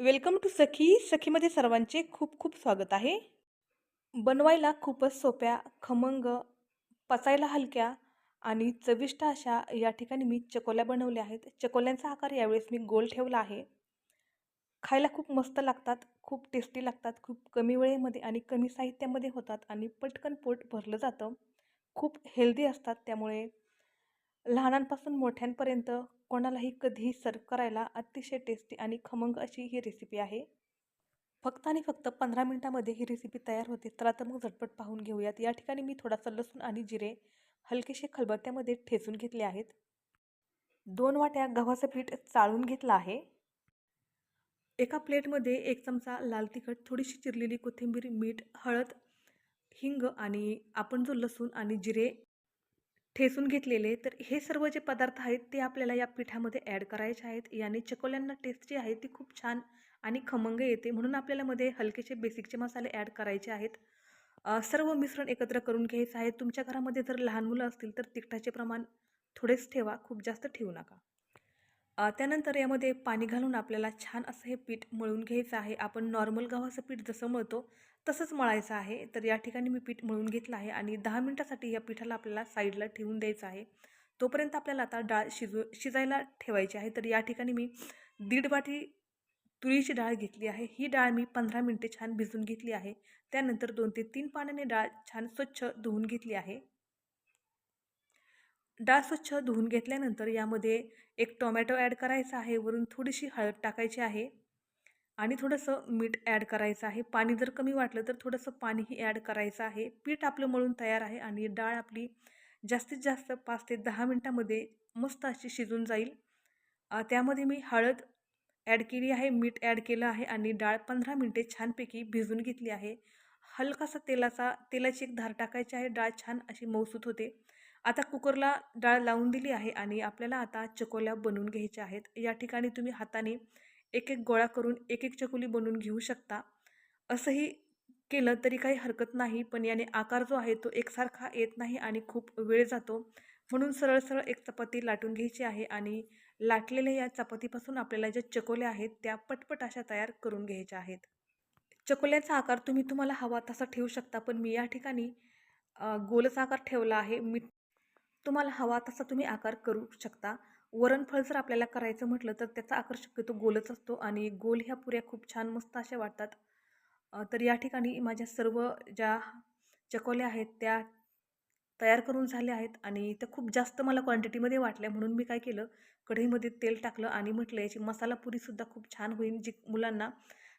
Welcome to सखी. सखीमध्ये सर्वांचे खूप खूप स्वागत आहे. बनवायला खूपच सोप्या खमंग पचायला हलक्या आणि चविष्ट अशा या ठिकाणी मी चकोल्या बनवल्या आहेत. चकोल्यांचा आकार यावेळेस मी गोल ठेवला आहे. खायला खूप मस्त लागतात खूप टेस्टी लागतात खूप कमी वेळेमध्ये आणि कमी साहित्यामध्ये होतात आणि पटकन पोट भरलं जातं. खूप हेल्दी असतात त्यामुळे लहानांपासून मोठ्यांपर्यंत कोणालाही कधीही सर्व करायला अतिशय टेस्टी आणि खमंग अशी ही रेसिपी आहे. फक्त आणि फक्त पंधरा मिनटामध्ये ही रेसिपी तयार होते. चला तर मग झटपट पाहून घेऊयात. या ठिकाणी मी थोडासा लसूण आणि जिरे हलकेसे खलबत्त्यामध्ये ठेचून घेतले आहेत. दोन वाट्या गव्हाचं पीठ चाळून घेतलं आहे. एका प्लेटमध्ये एक चमचा लाल तिखट थोडीशी चिरलेली कोथिंबीर मीठ हळद हिंग आणि आपण जो लसूण आणि जिरे ठेसून घेतलेले तर हे सर्व जे पदार्थ आहेत ते आपल्याला या पिठामध्ये ॲड करायचे आहेत. याने चकोल्यांना टेस्ट जी आहे ती खूप छान आणि खमंग येते. म्हणून आपल्याला मध्ये हलकेसे बेसिकचे मसाले ॲड करायचे आहेत. सर्व मिश्रण एकत्र करून घ्यायचं आहे. तुमच्या घरामध्ये जर लहान मुलं असतील तर तिखटाचे प्रमाण थोडेच ठेवा. खूप जास्त ठेवू नका. त्यानंतर यामध्ये पाणी घालून आपल्याला छान असं हे पीठ मळून घ्यायचं आहे. आपण नॉर्मल गव्हाचं पीठ जसं मळतो तसंच मळायचं आहे. तर या ठिकाणी मी पीठ मळून घेतलं आहे आणि दहा मिनटासाठी या पिठाला आपल्याला साईडला ठेवून द्यायचं आहे. तोपर्यंत आपल्याला आता डाळ शिजू शिजायला ठेवायची आहे. तर या ठिकाणी मी दीड वाटी तुरीची डाळ घेतली आहे. ही डाळ मी पंधरा मिनटे छान भिजून घेतली आहे. त्यानंतर दोन ते तीन पाण्याने डाळ छान स्वच्छ धुवून घेतली आहे. डाळ स्वच्छ धुवून घेतल्यानंतर यामध्ये एक टोमॅटो ॲड करायचा आहे. वरून थोडीशी हळद टाकायची आहे आणि थोडंसं मीठ ॲड करायचं आहे. पाणी जर कमी वाटलं तर थोडंसं पाणीही ॲड करायचं आहे. पीठ आपलं मळून तयार आहे आणि डाळ आपली जास्तीत जास्त पाच ते दहा मिनटामध्ये मस्त अशी शिजून जाईल. त्यामध्ये मी हळद ॲड केली आहे मीठ ॲड केलं आहे आणि डाळ पंधरा मिनटे छानपैकी भिजून घेतली आहे. हलकासा तेलाचा तेलाची एक धार टाकायची आहे. डाळ छान अशी मौसूत होते. आता कुकरला डाळ लावून दिली आहे आणि आपल्याला आता चकोल्या बनवून घ्यायच्या आहेत. या ठिकाणी तुम्ही हाताने एक एक गोळा करून एक एक चकोली बनवून घेऊ शकता. असंही केलं तरी काही हरकत नाही पण याने आकार जो आहे तो एकसारखा येत नाही आणि खूप वेळ जातो. म्हणून सरळ सरळ एक चपाती लाटून घ्यायची आहे आणि लाटलेल्या या चपातीपासून आपल्याला ज्या चकोल्या आहेत त्या पटपट अशा तयार करून घ्यायच्या आहेत. चकोल्याचा आकार तुम्ही तुम्हाला हवा तसा ठेवू शकता पण मी या ठिकाणी गोलचा आकार ठेवला आहे. मी तुम्हाला हवा तसा तुम्ही आकार करू शकता. वरणफळ जर आपल्याला करायचं म्हटलं तर त्याचा आकार शक्यतो गोलच असतो आणि गोल ह्या पुऱ्या खूप छान मस्त अशा वाटतात. तर या ठिकाणी माझ्या सर्व ज्या चकोल्या आहेत त्या तयार करून झाल्या आहेत आणि त्या खूप जास्त मला क्वांटिटीमध्ये वाटल्या म्हणून मी काय केलं कढईमध्ये तेल टाकलं आणि म्हटलं याची मसाला पुरीसुद्धा खूप छान होईल जी मुलांना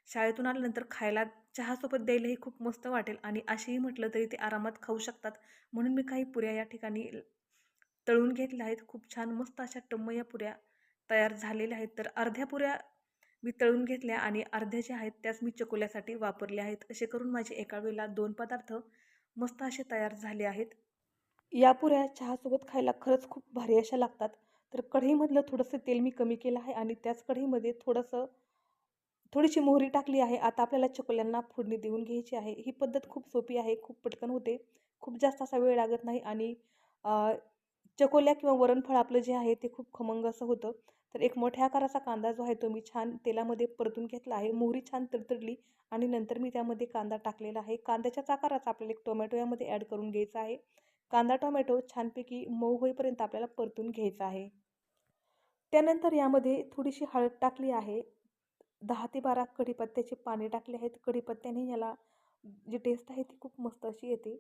शाळेतून आल्यानंतर खायला चहासोबत द्यायलाही खूप मस्त वाटेल आणि असेही म्हटलं तरी ते आरामात खाऊ शकतात म्हणून मी काही पुऱ्या या ठिकाणी तळून घेतल्या आहेत. खूप छान मस्त अशा टम्म पुऱ्या तयार झालेल्या आहेत. तर अर्ध्या पुऱ्या मी तळून घेतल्या आणि अर्ध्या ज्या आहेत त्याच मी चकोल्यासाठी वापरल्या आहेत. असे करून माझे एका वेळेला दोन पदार्थ मस्त असे तयार झाले आहेत. या पुऱ्या चहासोबत खायला खरंच खूप भारी अशा लागतात. तर कढईमधलं थोडंसं तेल मी कमी केलं आहे आणि त्याच कढईमध्ये थोडंसं थोडीशी मोहरी टाकली आहे. आता आपल्याला चकोल्यांना फोडणी देऊन घ्यायची आहे. ही पद्धत खूप सोपी आहे खूप पटकन होते. खूप जास्त असा वेळ लागत नाही आणि चकोल्या किंवा वरणफळ आपलं जे आहे ते खूप खमंग असं होतं. तर एक मोठ्या आकाराचा कांदा जो आहे तो मी छान तेलामध्ये परतून घेतला आहे. मोहरी छान तडतडली आणि नंतर मी त्यामध्ये कांदा टाकलेला आहे. कांद्याच्याच आकाराचा आपल्याला एक टोमॅटो यामध्ये ॲड करून घ्यायचा आहे. कांदा टोमॅटो छानपैकी मऊ होईपर्यंत आपल्याला परतून घ्यायचा आहे. त्यानंतर यामध्ये थोडीशी हळद टाकली आहे. दहा ते बारा कढीपत्त्याचे पाने टाकले आहेत. कढीपत्त्याने याला जी टेस्ट आहे ती खूप मस्त अशी येते.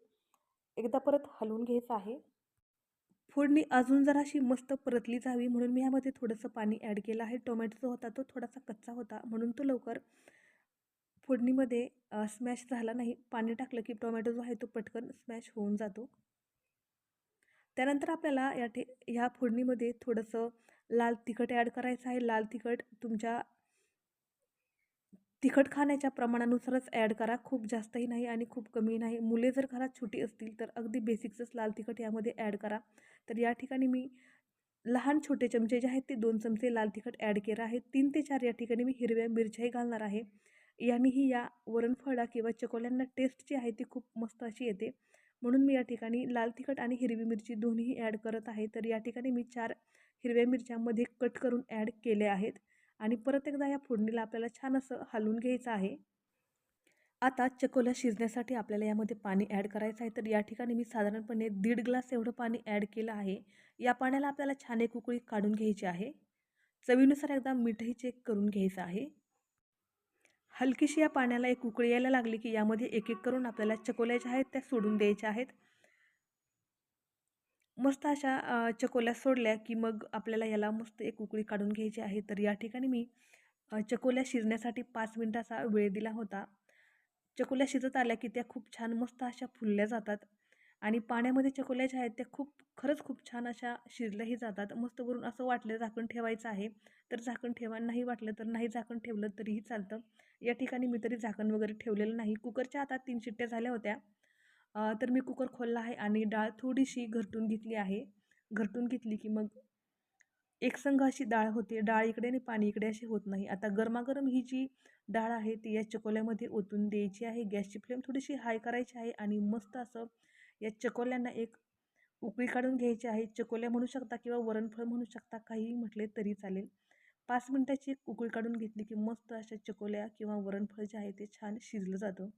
एकदा परत हलवून घ्यायचं आहे. फोडणी अजून जराशी मस्त परतली जावी म्हणून मी यामध्ये थोडंसं पाणी ॲड केलं आहे. टोमॅटो जो होता तो थोडासा कच्चा होता म्हणून तो लवकर फोडणीमध्ये स्मॅश झाला नाही. पाणी टाकलं की टोमॅटो जो आहे तो पटकन स्मॅश होऊन जातो. त्यानंतर आपल्याला या ठे ह्या फोडणीमध्ये थोडंसं लाल तिखट ॲड करायचं आहे. लाल तिखट तुमच्या तिखट खाण्याच्या प्रमाणानुसारच ॲड करा. खूप जास्तही नाही आणि खूप कमी नाही. मुले जर घरात छोटी असतील तर अगदी बेसिकचंच लाल तिखट यामध्ये ॲड करा. तर या ठिकाणी मी लहान छोटे चमचे जे आहेत ते दोन चमचे लाल तिखट ॲड केलं आहे. तीन ते चार या ठिकाणी मी हिरव्या मिरच्याही घालणार आहे. यानेही या वरणफळा किंवा चकोल्यांना टेस्ट जी आहे ती खूप मस्त अशी येते. म्हणून मी या ठिकाणी लाल तिखट आणि हिरवी मिरची दोन्हीही ॲड करत आहे. तर या ठिकाणी मी चार हिरव्या मिरच्यामध्ये कट करून ॲड केले आहेत. आणि परत एकदा या फोडणीला आपल्याला छान असं हलवून घ्यायचं आहे. आता चकोल्या शिजण्यासाठी आपल्याला यामध्ये पाणी ॲड करायचं आहे. तर या ठिकाणी मी साधारणपणे दीड ग्लास एवढं पाणी ॲड केलं आहे. या पाण्याला आपल्याला छान एक उकळी काढून घ्यायची आहे. चवीनुसार एकदा मीठही चेक करून घ्यायचं आहे. हलकीशी या पाण्याला एक उकळी यायला लागली की यामध्ये एक एक करून आपल्याला चकोल्या ज्या आहेत त्या सोडून द्यायच्या आहेत. मस्त अशा चकोल्या सोडल्या की मग आपल्याला याला मस्त एक उकळी काढून घ्यायची आहे. तर या ठिकाणी मी चकोल्या शिजण्यासाठी पाच मिनटाचा वेळ दिला होता. चकोल्या शिजत आल्या की त्या खूप छान मस्त अशा फुलल्या जातात आणि पाण्यामध्ये चकोल्या ज्या आहेत त्या खूप खरंच खूप छान अशा शिजल्याही जातात. मस्त करून असं वाटलं झाकण ठेवायचं आहे तर झाकण ठेवा नाही वाटलं तर नाही झाकण ठेवलं तरीही चालतं. या ठिकाणी मी तरी झाकण वगैरे ठेवलेलं नाही. कुकरच्या आता तीन शिट्ट्या झाल्या होत्या. तर मी कुकर खोलला आहे आणि डाळ थोडीशी घरटून घेतली आहे. घरटून घेतली की मग एकसंघ अशी डाळ होते डाळ इकडे आणि पाणी इकडे अशी होत नाही. आता गरमागरम ही जी डाळ आहे ती या चकोल्यामध्ये ओतून द्यायची आहे. गॅसची फ्लेम थोडीशी हाय करायची आहे आणि मस्त असं या चकोल्यांना एक उकळी काढून घ्यायची आहे. चकोल्या म्हणू शकता किंवा वरणफळ म्हणू शकता काहीही म्हटले तरी चालेल. पाच मिनटाची एक उकळी काढून घेतली की मस्त अशा चकोल्या किंवा वरणफळ जे आहे ते छान शिजलं जातं.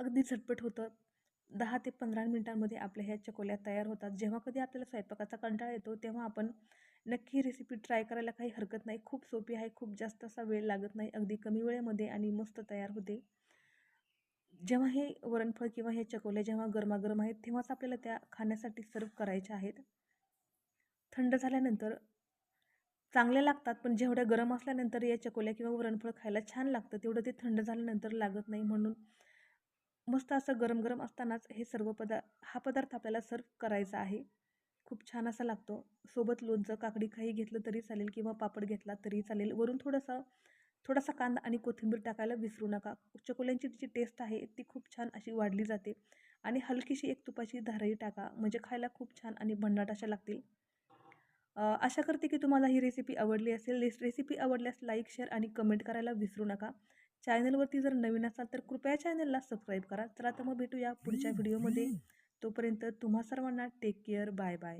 अगदी झटपट होतं. दहा ते पंधरा मिनटांमध्ये आपल्या ह्या चकोल्या तयार होतात. जेव्हा कधी आपल्याला स्वयंपाकाचा कंटाळा येतो तेव्हा आपण नक्की रेसिपी ट्राय करायला काही हरकत नाही. खूप सोपी आहे खूप जास्त असा वेळ लागत नाही. अगदी कमी वेळेमध्ये आणि मस्त तयार होते. जेव्हा हे वरणफळ किंवा हे चकोल्या जेव्हा गरमागरम आहेत तेव्हाच आपल्याला त्या खाण्यासाठी सर्व करायच्या आहेत. थंड झाल्यानंतर चांगल्या लागतात पण जेवढ्या गरम असल्यानंतर या चकोल्या किंवा वरणफळ खायला छान लागतं तेवढं ते थंड झाल्यानंतर लागत नाही म्हणून मस्त असं गरम गरम असतानाच हे सर्व पदा हा पदार्थ आपल्याला सर्व करायचा आहे. खूप छान असा लागतो. सोबत लोणचं काकडी काही घेतलं तरी चालेल किंवा पापड घेतला तरी चालेल. वरून थोडंसं थोडासा कांदा आणि कोथिंबीर टाकायला विसरू नका. चकोल्यांची जी टेस्ट आहे ती खूप छान अशी वाढली जाते. आणि हलकीशी एक तुपाची धारही टाका. म्हणजे खायला खूप छान आणि भन्नाट अशा लागतील. आशा करते की तुम्हाला ही रेसिपी आवडली असेल. रेसिपी आवडल्यास लाईक शेअर आणि कमेंट करायला विसरू नका. चॅनलवरती जर नवीन असाल तर कृपया चॅनलला सबस्क्राईब करा. तर आता मग भेटूया पुढच्या व्हिडिओमध्ये. तोपर्यंत तुम्हा सर्वांना टेक केअर बाय बाय